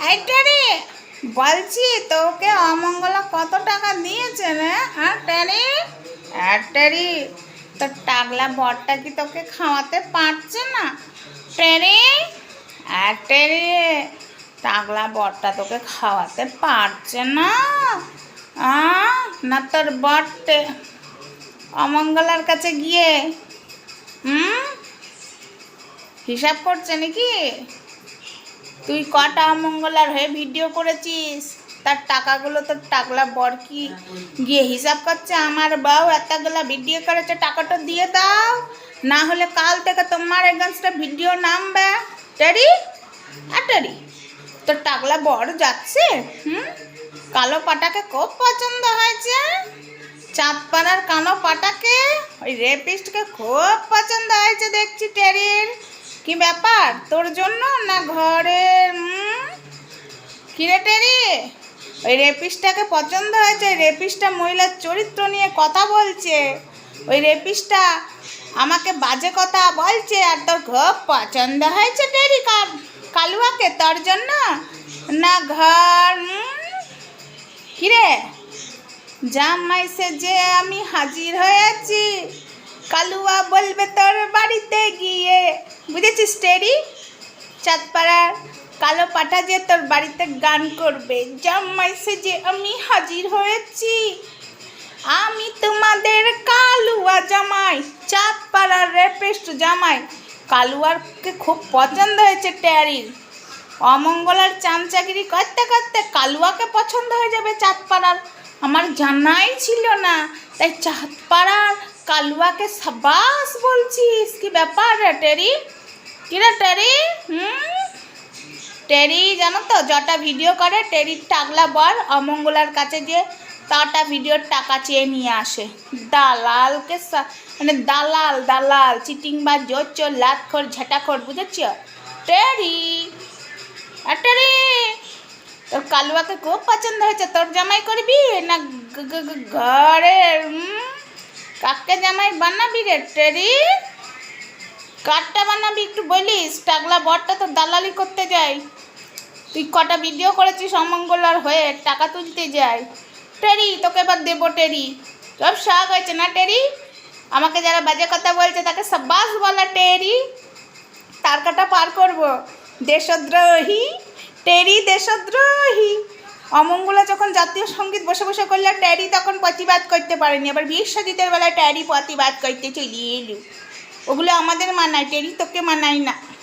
এইটা রে, বলছি তোকে অমঙ্গলা কত টাকা দিয়েছে রে হ্যাঁ টেরি হ্যাঁ তোর টাগলা বরটা কি তোকে খাওয়াতে পারছে না? টেরি হ্যাঁ টেরি টাগলা বরটা তোকে খাওয়াতে পারছে না? আ, না তোর বরটে অমঙ্গলার কাছে গিয়ে, হুম, হিসাব করছে নাকি? তুই কটা অমঙ্গলার হয়ে ভিডিও করেছিস? তার টাকাগুলো তোর টাকলা বর কি গিয়ে হিসাব করছে? আমার বউ এতগুলা ভিডিও করেছে, টাকাটা দিয়ে দাও। না হলে কাল থেকে তোমার এগেনস্টে ভিডিও নামবে। টেরি আর টেরি তোর টাকলা বর যাচ্ছে? হুম? কালো পাটাকে খুব পছন্দ হয়েছে। চাঁদপাড়ার কালো পাটাকে, ওই রেপিস্টকে খুব পছন্দ হয়েছে দেখছি টেরির। কি ব্যাপার? তোর জন্য না ঘরের উম? কি রে টেরি? ওই রেপিসটাকে পছন্দ হয়েছে রেপিসটা মহিলার চরিত্র নিয়ে কথা বলছে। ওই রেপিসটা আমাকে বাজে কথা বলছে, আর তোর খুব পছন্দ হয়েছে টেরি কালুয়াকে তোর জন্য? না ঘর উম? কি রে? জামাই যে আমি হাজির হয়েছি, কালুয়া বলবে তোর বাড়িতে গিয়ে। বুঝেছিস টেরি চাঁদপাড়ার কালো পাঠা যে তোর বাড়িতে গান করবে, জামাই যে আমি হাজির হয়েছি। আমি তোমাদের কালুয়া জামাই, চাঁদপাড়ার রেপেস্ট জামাই। কালুয়ারকে খুব পছন্দ হয়েছে ট্যারির অমঙ্গলার চামচাগিরি করতে করতে কালুয়াকে পছন্দ হয়ে যাবে চাঁদপাড়ার। আমার জানাই ছিল না, তাই চাঁদপাড়ার কালুয়াকে সাবাস বলছিস। কি ব্যাপার টেরি কি রে টেরি? হুম? টেরি, জানো তো যটা ভিডিও করে, টেরির টাগলা বর অমঙ্গলার কাছে গিয়ে তটা ভিডিওর টাকা চেয়ে নিয়ে আসে। দালালকে মানে দালাল দালাল চিটিং বা জোর চোর, লাতখোর, ঝাঁটাখোর, বুঝেছ? টেরি! একটা রে তোর কালুয়াকে খুব পছন্দ হয়েছে। তোর জামাই করবি? না ঘরের? কাকে জামাই বানাবি রে, টেরি? কারটা বানাবি একটু বলিস টাগলা বরটা তো দালালি করতে যাই তুই কটা ভিডিও করেছিস অমঙ্গলার হয়ে, টাকা তুলতে যাই টেরি, তোকে এবার দেবো টেরি। সব শখ হয়েছে না টেরি? আমাকে যারা বাজে কথা বলছে তাকে সাব্বাস বলা টেরি। তার কাটা পার করব। দেশদ্রোহী, টেরি দেশদ্রোহী। অমঙ্গলা যখন জাতীয় সংগীত বসে বসে করলে ট্যারি তখন প্রতিবাদ করতে পারেনি। আবার বিশ্বজিতের বেলায় ট্যারি প্রতিবাদ করতে চলিয়ে এলো। ওগুলো আমাদের মানায় টেরি তোকে মানায় না।